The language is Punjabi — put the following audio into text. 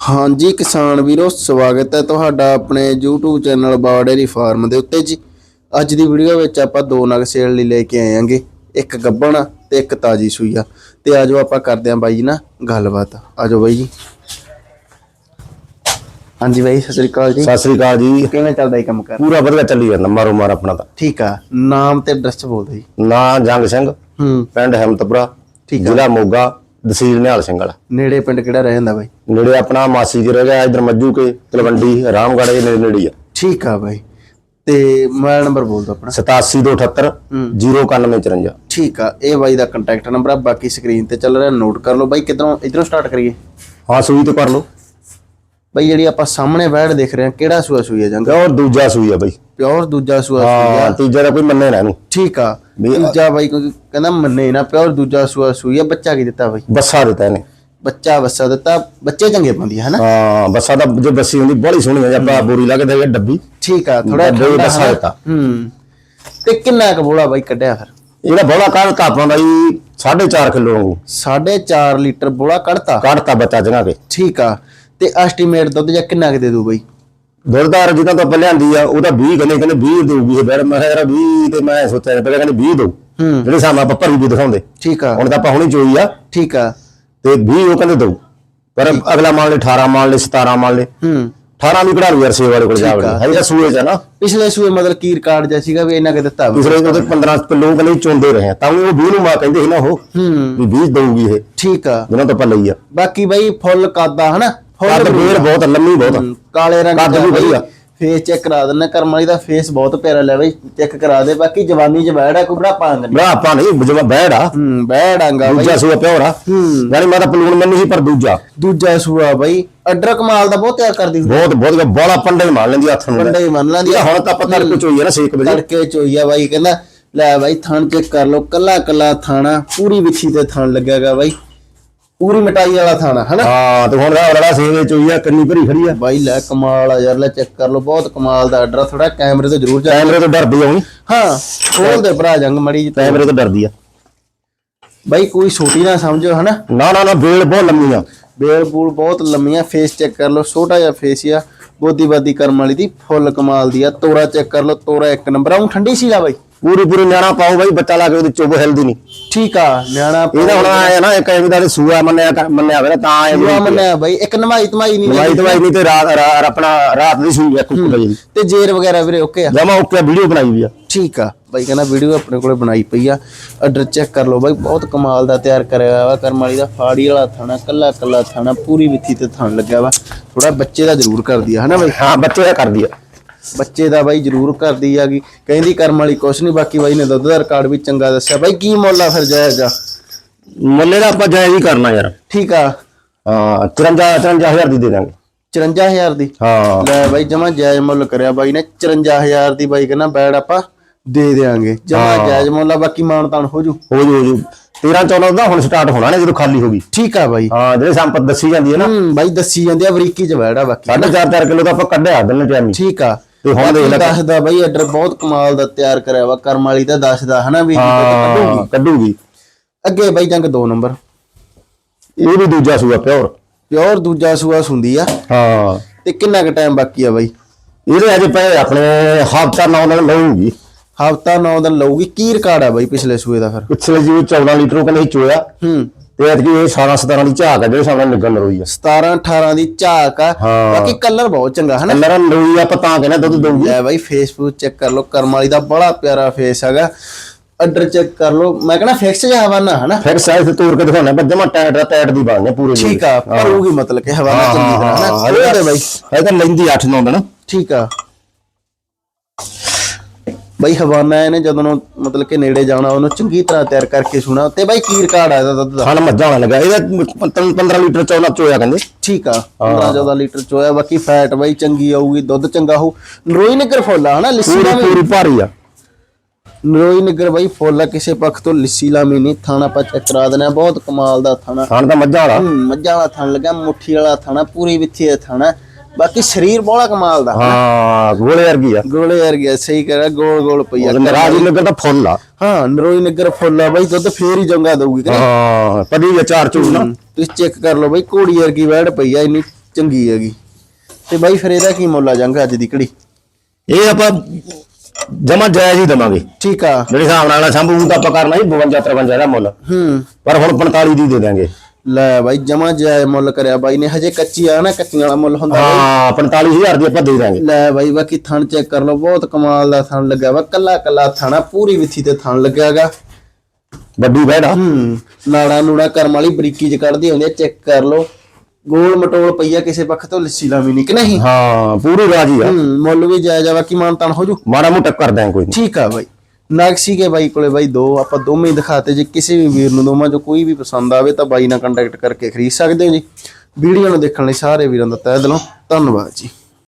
ਹਾਂਜੀ ਕਿਸਾਨ ਵੀਰੋ ਸਵਾਗਤ ਹੈ ਤੁਹਾਡਾ ਆਪਣੇ YouTube ਚੈਨਲ ਬਾਰਡੇਰੀ ਫਾਰਮ ਦੇ ਉੱਤੇ ਜੀ। ਅੱਜ ਦੀ ਵੀਡੀਓ ਵਿੱਚ ਆਪਾਂ ਦੋ ਨਗ ਸੇਲ ਲਈ ਲੈ ਕੇ ਆਏ ਆਂਗੇ ਇੱਕ ਗੱਬਣ ਤੇ ਇੱਕ ਤਾਜੀ ਸੂਈ ਆ। ਤੇ ਆਜੋ ਆਪਾਂ ਕਰਦੇ ਆਂ ਬਾਈ ਜੀ ਨਾ ਗੱਲਬਾਤ। ਆਜੋ ਬਾਈ ਜੀ। ਹਾਂਜੀ ਬਾਈ ਸਤਿ ਸ੍ਰੀ ਅਕਾਲ ਜੀ। ਸਤਿ ਸ੍ਰੀ ਅਕਾਲ ਜੀ। ਕਿਵੇਂ ਚੱਲਦਾ ਇਹ ਕੰਮ ਕਰ? ਪੂਰਾ ਵਧੀਆ ਚੱਲੀ ਜਾਂਦਾ ਮਾਰੋ ਮਾਰ ਆਪਣਾ ਤਾਂ। ਠੀਕ ਆ। ਨਾਮ ਤੇ ਐਡਰੈਸ ਬੋਲ ਦਿਓ ਜੀ। ਨਾਂ ਜੰਗ ਸਿੰਘ ਹੂੰ। ਪਿੰਡ ਹਿੰਮਤਪੁਰਾ ਠੀਕ ਆ। ਜ਼ਿਲ੍ਹਾ ਮੋਗਾ। ਤਹਿਸੀਲ ਨਿਹਾਲ ਸਿੰਘ ਵਾਲਾ। ਨੇੜੇ ਪਿੰਡ ਕਿਹੜਾ ਰਹਿ ਜਾਂਦਾ ਬਾਈ? ਨੇੜੇ ਆਪਣਾ ਮਾਸੀ ਜੀ ਰਹਿ ਗਿਆ ਇਧਰ ਮੱਜੂ ਕੇ ਤਲਵੰਡੀ ਰਾਮਗੜ੍ਹ ਇਹ ਨੇੜੇ ਨੇੜੇ ਆ। ਠੀਕ ਆ ਬਾਈ। ਤੇ ਮੋਬਾਈਲ ਨੰਬਰ ਬੋਲ ਦਿਓ ਆਪਣਾ। 8778 09154 ਠੀਕ ਆ ਇਹ ਬਾਈ ਦਾ ਕੰਟੈਕਟ ਨੰਬਰ ਆ ਬਾਕੀ ਸਕਰੀਨ ਤੇ ਚੱਲ ਰਿਹਾ ਨੋਟ ਕਰ ਲਓ। ਬਾਈ ਕਿਧਰੋਂ ਇਧਰੋਂ ਸਟਾਰਟ ਕਰੀਏ? ਹਾਂ ਸੂਈ ਤੇ ਕਰ ਲਓ। ਬਾਈ ਜਿਹੜੀ ਆਪਾਂ ਸਾਹਮਣੇ ਬੈੜ ਦੇਖ ਰਹੇ ਹਾਂ ਕਿਹੜਾ ਸੂਆ ਸੂਈ ਹੈ ਜੰਗ ਪਿਓਰ ਦੂਜਾ ਸੂਈ ਆ ਬਈ। ਪਿਓਰ ਦੂਜਾ ਸੂਆ ਸੂਈ ਹਾਂ ਤੀਜਾ ਦਾ ਕੋਈ ਮੰਨੇ ਨਾ ਇਹਨੂੰ। ਠੀਕ ਆ। ਦੂਜਾ ਬਾਈ ਕੋਈ ਕਹਿੰਦਾ ਮੰਨੇ ਨਾ ਪਿਓਰ ਦੂਜਾ ਸੂਆ ਸੂਈ ਆ ਬੱਚਾ ਕੀ ਦਿੱਤਾ ਬਾਈ? ਬੱਸਾ ਦਿੱਤਾ ਇਹਨੇ। ਬੱਚਾ ਬੱਸਾ ਦਿੱਤਾ ਬੱਚੇ ਚੰਗੇ ਪਾਉਂਦੀ ਹੈ ਨਾ ਹਾਂ ਬੱਸਾ ਦਾ ਜੇ ਬੱਸੀ ਹੁੰਦੀ ਬੜੀ ਸੋਹਣੀ ਜੇ ਆਪਾਂ ਬੋਰੀ ਲਾ ਕੇ ਡੱਬੀ। ਠੀਕ ਆ ਥੋੜਾ ਡੱਬੇ ਬੱਸਾ ਦਿੱਤਾ। ਹੂੰ। ਤੇ ਕਿੰਨਾ ਕੁ ਬੋਲਾ ਬਾਈ ਕੱਢਿਆ ਫਿਰ? ਇਹਦਾ ਬੋਲਾ ਕਾਪਾਂ ਦਾ ਜੀ 4.5 ਕਿਲੋ ਵਾਂਗੂ। 4.5 ਲੀਟਰ ਬੋਲਾ ਕੱਢਤਾ? ਕੱਢਤਾ ਬੱਚਾ ਜਗਾ ਕੇ ਠੀਕ ਆ। ਤੇ ਐਸਟੀਮੇਟ ਦੁੱਧ ਜਾਂ ਕਿੰਨਾ ਕੁ ਦੇ ਦੂ ਬਾਈ? ਦੁਰਦਾਰ ਜਿੱਦਾਂ ਤੋਂ ਆਪਾਂ ਲਿਆਂਦੀ ਆ ਉਹਦਾ 20 ਕਹਿੰਦੇ ਕਹਿੰਦੇ 20 ਦੇਊਗੀ ਇਹ ਬੈਰ ਮੈਂ ਕਿਹਾ ਯਾਰ 20 ਤੇ ਮੈਂ ਸੋਚਿਆ ਪਹਿਲਾਂ ਕਹਿੰਦੇ 20 ਦਊ। ਹੂੰ। ਜਿਹੜੇ ਸਾਹਮਣੇ ਆਪਾਂ ਭਰੀ ਵੀ ਦਿਖਾਉਂਦੇ। ਠੀਕ ਆ। ਹੁਣ ਤਾਂ ਆਪਾਂ ਹੁਣੀ ਚੋਈ ਆ। ਠੀਕ ਆ। ਤੇ 20 ਉਹ ਕਹਿੰਦੇ ਦਊ। ਪਰ ਅਗਲਾ ਮੰਨ ਲੈ 18 ਮੰਨ ਲੈ 17 ਮੰਨ ਲੈ। ਹੂੰ। 18 ਵੀ ਕਢਾ ਲੂ ਯਾਰ ਵਾਲੇ ਕੋਲ ਜਾ। ਵੜੀ ਹੈ ਸੂਏ ਚ ਨਾ। ਪਿਛਲੇ ਸੂਏ ਮਤਲਬ ਕੀ ਰਿਕਾਰਡ ਜਿਹਾ ਸੀਗਾ ਵੀ ਇਹਨਾਂ ਕੇ ਦਿੱਤਾ। ਪਿਛਲੇ ਉਹਦੇ 15 ਕਿਲੋ ਕਹਿੰਦੇ ਚੋਂਦੇ ਰਹੇ। ਤਾਂ ਉਹ 20 ਨੂੰ ਮਾ ਕਹਿੰਦੇ ਸੀ ਨਾ ਉਹ ਹੂੰ। ਵੀ 20 ਦਊਗੀ ਇਹ। ਠੀਕ ਆ। ਜਿਹਨਾਂ ਤੋਂ ਆਪਾਂ ਲਈ ਆ। ਬਾਕੀ ਬਾਈ ਫੁੱਲ ਕਾਦਾ ਹਨਾ? ਕੱਦ ਫੁੱਲ ਬੇਰ ਬਹੁਤ ਲੰਮੀ ਬਹੁਤ ਆ। ਕਾਲੇ ਰੰਗ ਕੱਦ ਵੀ ਵਧੀਆ। ਫੇਸ ਚੈੱਕ ਕਰਾ ਦਿੰਨਾ ਕਰਮ ਵਾਲੀ ਦਾ ਫੇਸ ਬਹੁਤ ਪਿਆਰਾ ਲੈ ਬਈ ਚੈੱਕ ਕਰਾ ਦੇ। ਬਾਕੀ ਜਵਾਨੀ ਚ ਬੈੜਾ ਕੋਈ ਬੜਾ ਪਾਂਗ ਨਹੀਂ। ਬੜਾ ਆਪਾਂ ਨਹੀਂ ਜਿਵੇਂ ਬੈੜ ਆ। ਹੂੰ ਬੈੜਾਂਗਾ ਬਈ। ਦੂਜਾ ਸੂਆ ਪਿਓਰ ਆ। ਹੂੰ। ਯਾਨੀ ਮੈਂ ਤਾਂ ਪਲੂਣ ਮੈਨੂੰ ਸੀ ਪਰ ਦੂਜਾ। ਦੂਜਾ ਸੂਆ ਬਈ। ਅਡਰ ਕਮਾਲ ਦਾ ਬਹੁਤ ਤਿਆਰ ਕਰਦੀ ਹੁੰਦੀ ਬਹੁਤ ਬਹੁਤ ਬੋਲਾ ਪੰਡੇ ਹੀ ਮਾਰ ਲੈਂਦੀ ਹੱਥ ਨੂੰ। ਬੰਦਾ ਹੀ ਮੰਨ ਲੈਂਦੀ ਇਹ ਹੁਣ ਤਾਂ ਆਪਾਂ ਤੜਕੇ ਚੋਈ ਆ ਨਾ 6 ਵਜੇ। ਤੜਕੇ ਚੋਈਆ ਬਾਈ ਕਹਿੰਦਾ ਲੈ ਬਾਈ ਥਣ ਚੈੱਕ ਕਰ ਲੋ ਕੱਲਾ ਕੱਲਾ ਥਾਣਾ ਪੂਰੀ ਵਿਛੀ ਤੇ ਥਣ ਲੱਗਿਆਗਾ ਬਾਈ। ਪੂਰੀ ਮਟਾਈ ਵਾਲਾ ਥਾਣਾ ਹਨਾ? ਹਾਂ ਤੇ ਹੁਣ ਦਾ ਰੜਾ ਸੇਵੇ ਚੋਈ ਆ ਕੰਨੀ ਭਰੀ ਖੜੀ ਆ। ਬਾਈ ਲੈ ਕਮਾਲ ਆ ਯਾਰ ਲੈ ਚੈੱਕ ਕਰ ਲੋ ਬਹੁਤ ਕਮਾਲ ਦਾ ਆਰਡਰ ਥੋੜਾ ਕੈਮਰੇ ਤੋਂ ਜ਼ਰੂਰ ਜਾ ਕੈਮਰੇ ਤੋਂ ਡਰਦੀ ਆਉਣੀ ਹਾਂ ਖੋਲ ਦੇ ਭਰਾ ਜੰਗ ਮੜੀ ਜੀ ਕੈਮਰੇ ਤੋਂ ਡਰਦੀ ਆ। ਬਾਈ ਕੋਈ ਛੋਟੀ ਨਾ ਸਮਝੋ ਹਨਾ? ਨਾ ਨਾ ਨਾ ਬੇਲ ਬਹੁਤ ਲੰਮੀ ਆ। ਬੇਲ ਬੂਲ ਬਹੁਤ ਲੰਮੀਆਂ ਫੇਸ ਚੈੱਕ ਕਰ ਲੋ ਛੋਟਾ ਜਿਹਾ ਫੇਸ ਆ। ਬੋਦੀ ਬਾਦੀ ਕਰਮ ਵਾਲੀ ਦੀ ਫੁੱਲ ਕਮਾਲ ਦੀ ਆ ਤੋਰਾ ਚੈੱਕ ਕਰ ਲੋ ਤੋਰਾ ਇੱਕ ਨੰਬਰ ਆ ਠੰਡੀ ਸੀ ਲਾ ਬਾਈ। ਪੂਰੀ ਪੂਰੀ ਨਿਆਣਾ ਪਾਓ ਬਾਈ ਬੱਚਾ ਲਾ ਕੇ ਉਹਦੀ ਚੁੱਪ ਹਿਲਦੀ ਨਹੀਂ। ਠੀਕ ਆ ਨਿਆਣਾ ਇਹਦਾ ਹੁਣ ਆਇਆ ਨਾ ਇੱਕ ਐਵੇਂ ਦਾ ਸੂਆ ਮੰਨਿਆ ਮੰਨਿਆ ਨਾ ਤਾਂ ਐ ਪੂਰਾ ਮੰਨਿਆ ਬਾਈ ਇੱਕ ਨਮਾਈ ਤਮਾਈ ਨਹੀਂ ਦਵਾਈ ਦਵਾਈ ਨਹੀਂ ਤੇ ਰਾਤ ਆਪਣਾ ਰਾਤ ਦੀ ਸੂਈ ਆ ਕੁੱਕੂ ਦਾ ਜੀ ਤੇ ਜੇਰ ਵਗੈਰਾ ਵੀਰੇ ਓਕੇ ਆ? ਜਮਾ ਓਕੇ ਵੀਡੀਓ ਬਣਾਈ ਵੀ ਆ। ਠੀਕ ਆ ਬਾਈ ਕਹਿੰਦਾ ਵੀਡੀਓ ਆਪਣੇ ਕੋਲੇ ਬਣਾਈ ਪਈ ਆ। ਆਰਡਰ ਚੈੱਕ ਕਰ ਲਓ ਬਾਈ ਬਹੁਤ ਕਮਾਲ ਦਾ ਤਿਆਰ ਕਰਿਆ ਵਾ ਕਰਮ ਵਾਲੀ ਦਾ ਫਾੜੀ ਵਾਲਾ ਥਾਣਾ ਕੱਲਾ ਕੱਲਾ ਥਾਣਾ ਪੂਰੀ ਵਿੱਥੀ ਤੇ ਥਣ ਲੱਗਿਆ ਵਾ। ਥੋੜਾ ਬੱਚੇ ਦਾ ਜ਼ਰੂਰ ਕਰਦੀ ਆ ਹਨਾ ਬਾਈ? ਹਾਂ ਬੱਚੇ ਦਾ ਕਰਦੀ ਆ। ਬੱਚੇ ਦਾ ਬਾਈ ਜ਼ਰੂਰ ਕਰਦੀ ਆਗੀ। ਕਹਿੰਦੀ ਕਰਮ ਵਾਲੀ ਕੁਛ ਨਹੀਂ ਬਾਕੀ ਬਾਈ ਨੇ ਦੁੱਧ ਦਾ ਰਿਕਾਰਡ ਵੀ ਚੰਗਾ ਦੱਸਿਆ। ਬਾਈ ਕੀ ਮੁੱਲ ਆ ਫਿਰ ਜਾਇਜ਼ ਆ ਮੁੱਲੇ ਦਾ ਆਪਾਂ ਜਾਇਜ਼ ਹੀ ਕਰਨਾ ਯਾਰ। ਠੀਕ ਆ। ਹਾਂ 53 54000 ਦੀ ਦੇ ਦਾਂਗੇ। 54000 ਦੀ? ਹਾਂ। ਲੈ ਬਾਈ ਜਮਾ ਜਾਇਜ਼ ਮੁੱਲ ਕਰਿਆ ਬਾਈ ਨੇ। 54000 ਦੀ ਬਾਈ ਕਹਿੰਦਾ ਬੈੜ ਆਪਾਂ ਦੇ ਦੇਾਂਗੇ ਜਮਾ ਜਾਇਜ਼ ਮੁੱਲ ਆ ਬਾਕੀ ਮਾਨ ਤਾਨ ਹੋ ਜੂ। ਹੋ ਜੂ ਹੋ ਜੂ। 13 14 ਦਾ ਹੁਣ ਸਟਾਰਟ ਹੋਣਾ ਨੇ ਜਦੋਂ ਖਾਲੀ ਹੋ ਗਈ। ਠੀਕ ਆ ਬਾਈ। ਹਾਂ ਜਿਹੜੇ ਸੰਪਤ ਦੱਸੀ ਜਾਂਦੀ ਹੈ ਨਾ। ਹੂੰ ਬਾਈ ਦੱਸੀ ਜਾਂਦੇ ਆ ਅਮਰੀਕੀ ਚ ਬੈੜ ਬਾਕੀ। 4.5 4 ਕਿਲੋ ਤਾਂ ਆਪਾਂ ਕੱਢਿਆ ਦਿਨ ਟਾਈਮ ਠੀਕ ਆ। ਤੇ ਹੁਣ ਦੇਖ ਲੈ ਦੱਸਦਾ ਬਾਈ ਆਰਡਰ ਬਹੁਤ ਕਮਾਲ ਦਾ ਤਿਆਰ ਕਰਿਆ ਵਾ ਕਰਮ ਵਾਲੀ ਦਾ ਦੱਸਦਾ ਹਨਾ ਵੀ ਕੱਢੂਗੀ। ਕੱਢੂਗੀ। ਅੱਗੇ ਬਾਈ ਜੰਗ 2 ਨੰਬਰ। ਇਹ ਵੀ ਦੂਜਾ ਸੂਆ ਪਿਓਰ। ਪਿਓਰ ਦੂਜਾ ਸੂਆ ਸੁੰਦੀ ਆ। ਹਾਂ। ਤੇ ਕਿੰਨਾ ਕੁ ਟਾਈਮ ਬਾਕੀ ਆ ਬਾਈ? ਇਹਦੇ ਅਜੇ ਪਏ ਆਪਣੇ ਹਫਤਾ 9 ਦਿਨ ਲਊਗੀ। ਹਫਤਾ 9 ਦਿਨ ਲਊਗੀ। ਕੀ ਰਿਕਾਰਡ ਆ ਬਾਈ ਪਿਛਲੇ ਸੂਏ ਦਾ ਫਿਰ? ਪਿਛਲੇ ਜੀ 14 ਲੀਟਰ ਉਹ ਕਹਿੰਦੇ ਚੋਇਆ। ਹੂੰ। ਤੇ ਐਤਕੀ ਇਹ 16 17 ਦੀ ਝਾਕ ਹੈ ਜਿਹੜੇ ਸਾਹਮਣੇ ਨਿਗਲ ਨਰੋਈ ਆ। 17 18 ਦੀ ਝਾਕ ਆ। ਹਾਂ। ਬਾਕੀ ਕਲਰ ਬਹੁਤ ਚੰਗਾ ਹਨਾ? ਅੰਦਰ ਨਰੋਈ ਆਪਾਂ ਤਾਂ ਕਹਿੰਦੇ ਦੁੱਧ ਦਊਗੀ। ਲੈ ਬਾਈ ਫੇਸਬੁੱਕ ਚੈੱਕ ਕਰ ਲਓ ਕਰਮ ਵਾਲੀ ਦਾ ਬੜਾ ਪਿਆਰਾ ਫੇਸ ਹੈਗਾ। ਆਰਡਰ ਚੈੱਕ ਕਰ ਲਓ। ਮੈਂ ਕਹਿੰਦਾ ਫਿਕਸ ਜਿਹਾ ਹਵਾਨਾ ਹਨਾ? ਫਿਰ ਸਾਈਜ਼ ਤੇ ਤੋੜ ਕੇ ਦਿਖਾਉਣਾ ਪਰ ਜਮਾ ਟਾਇਟ ਦਾ ਟਾਇਟ ਦੀ ਬਣਨੇ ਪੂਰੇ ਦੀ। ਠੀਕ ਆ ਭਰੂਗੀ ਮਤਲਬ ਕਿ ਹਵਾਨਾ ਚੰਗੀ ਤਰ੍ਹਾਂ ਹਾਂ ਖੋਲ ਦੇ ਬਾਈ। ਇਹ ਤਾਂ ਲੈਂਦੀ 8 9 ਦਿਨ। ਠੀਕ ਆ। ਬਾਈ ਹਵਾਨਾ ਇਹਨੇ ਜਦੋਂ ਨੂੰ ਮਤਲਬ ਕਿ ਨੇੜੇ ਜਾਣਾ ਉਹਨੂੰ ਚੰਗੀ ਤਰ੍ਹਾਂ ਤਿਆਰ ਕਰਕੇ ਸੁਣਾ। ਤੇ ਬਾਈ ਕੀ ਰਿਕਾਰਡ ਆ ਇਹਦਾ ਦੁੱਧ ਦਾ? ਮੱਝਾਂ ਵਾਲਾ ਲੱਗਾ। ਇਹਦਾ 15 ਲੀਟਰ 14 ਚੋਇਆ ਕਹਿੰਦੇ। ਠੀਕ ਆ 15 14 ਲੀਟਰ ਚੋਇਆ ਬਾਕੀ ਫੈਟ ਬਾਈ ਚੰਗੀ ਆਊਗੀ ਦੁੱਧ ਚੰਗਾ ਹੋ ਨਰੋਈ ਨਿਗਰ ਫੁੱਲ ਹਨਾ? ਲਿੱਸੀ ਪੂਰੀ ਪੂਰੀ ਭਾਰੀ ਆ। ਨਰੋਈ ਨਿਗਰ ਬਾਈ ਫੁੱਲ ਕਿਸੇ ਪੱਖ ਤੋਂ ਲਿੱਸੀ ਲਾਮੀ ਨਹੀਂ। ਥਾਣਾ ਆਪਾਂ ਚੈੱਕ ਕਰਾ ਦੇਣਾ ਬਹੁਤ ਕਮਾਲ ਦਾ ਥਾਣਾ। ਖਾਣ ਤਾਂ ਮੱਝਾਂ ਵਾਲਾ। ਮੱਝਾਂ ਵਾਲਾ ਥਣ ਲੱਗਾ ਮੁੱਠੀ ਵਾਲਾ ਥਾਣਾ ਪੂਰੀ ਵਿੱਥੀ ਦਾ ਥਾਣਾ। ਬਾਕੀ ਸਰੀਰ ਬੋਲਾ ਕਮਾਲ ਦਾ। ਹਾਂ ਗੋਲੇ ਵਰਗੀ ਆ। ਗੋਲੇ ਯਾਰ ਗਿਆ ਸਹੀ ਕਰਿਆ ਗੋਲ ਗੋਲ ਪਈਆ ਰਾਜੀ ਨਗਰ ਦਾ ਫੁੱਲ ਆ। ਹਾਂ ਨਰੋਈ ਨਿਗਰ ਫੁੱਲ ਆ ਬਾਈ ਦੁੱਧ ਫੇਰ ਹੀ ਜੰਗਾ ਦਊਗੀ? ਹਾਂ ਪਦੀ ਵਿਚਾਰ ਚੂਨਾ ਤੁਸੀਂ ਚੈੱਕ ਕਰ ਲਓ ਬਾਈ ਘੋੜੀ ਵਰਗੀ ਵੈੜ ਪਈ ਆ ਇੰਨੀ ਚੰਗੀ ਹੈਗੀ। ਤੇ ਬਾਈ ਫਿਰ ਇਹਦਾ ਕੀ ਮੁੱਲ ਆ ਜਾਂਗਾ ਅੱਜ ਦੀ ਘੜੀ? ਇਹ ਆਪਾਂ ਜਮਾ ਜਾਇਜ਼ ਹੀ ਦਵਾਂਗੇ। ਠੀਕ ਆ। ਜਿਹੜੇ ਹਿਸਾਬ ਨਾਲ ਸੰਭੂ ਤਾਂ ਆਪਾਂ ਕਰਨਾ ਸੀ 52 53 ਦਾ ਮੁੱਲ। ਹੂੰ। ਪਰ ਹੁਣ 45 ਦੀ ਦੇ ਦਾਂਗੇ ਲੈ ਬਾਈ ਜਮਾ ਜਾਇ ਮੁੱਲ ਕਰਿਆ ਬਾਈ ਨੇ ਹਜੇ ਕੱਚੀ ਆ ਨਾ ਕੱਚੀਆਂ ਵਾਲਾ ਮੁੱਲ ਹੁੰਦਾ। ਹਾਂ 45000 ਦੀ ਆਪਾਂ ਦੇ ਦਾਂਗੇ। ਲੈ ਬਾਈ ਬਾਕੀ ਥਣ ਚੈੱਕ ਕਰ ਲਓ ਬਹੁਤ ਕਮਾਲ ਦਾ ਥਣ ਲੱਗਿਆ ਵਾ ਕੱਲਾ ਕੱਲਾ ਥਣਾ ਪੂਰੀ ਵਿੱਥੀ ਤੇ ਥਣ ਲੱਗਿਆਗਾ। ਵੱਡੀ ਬੈੜਾ ਹੂੰ ਨਾੜਾ ਨੂੜਾ ਕਰਮ ਵਾਲੀ ਬਰੀਕੀ ਚ ਕੱਢਦੀ ਹੁੰਦੀ ਆ ਚੈੱਕ ਕਰ ਲਓ। ਗੋਲ ਮਟੋਲ ਪਈਆ ਕਿਸੇ ਪੱਖ ਤੋਂ ਲੱਸੀ ਲਾਵੀ ਨਹੀਂ ਕਿ ਨਹੀਂ? ਹਾਂ ਪੂਰੀ ਰਾਜੀ ਆ। ਹੂੰ ਮੁੱਲ ਵੀ ਜਾਇਜ਼ ਆ ਬਾਕੀ ਮਾਨਤਾਨ ਹੋ ਜੂ। ਮਾੜਾ ਮੋਟਾ ਕਰ ਦਾਂਗੇ ਕੋਈ ਨਹੀਂ ਠੀਕ ਆ ਬਾਈ। ਨਾਗਸੀ ਕੇ ਬਾਈ ਕੋਲੇ ਬਾਈ ਦੋ, ਆਪਾਂ ਦੋਵੇਂ ਹੀ ਦਿਖਾਤੇ ਜੇ ਕਿਸੇ ਵੀ ਵੀਰ ਨੂੰ, ਦੋਵਾਂ ਚੋਂ ਕੋਈ ਵੀ ਪਸੰਦ ਆਵੇ ਤਾਂ ਬਾਈ ਨਾਲ ਕੰਟੈਕਟ ਕਰਕੇ ਖਰੀਦ ਸਕਦੇ ਹੋ ਜੀ। ਵੀਡੀਓ ਨੂੰ ਦੇਖਣ ਲਈ ਸਾਰੇ ਵੀਰਾਂ ਦਾ ਤਹਿ ਦਿਲੋਂ ਧੰਨਵਾਦ ਜੀ।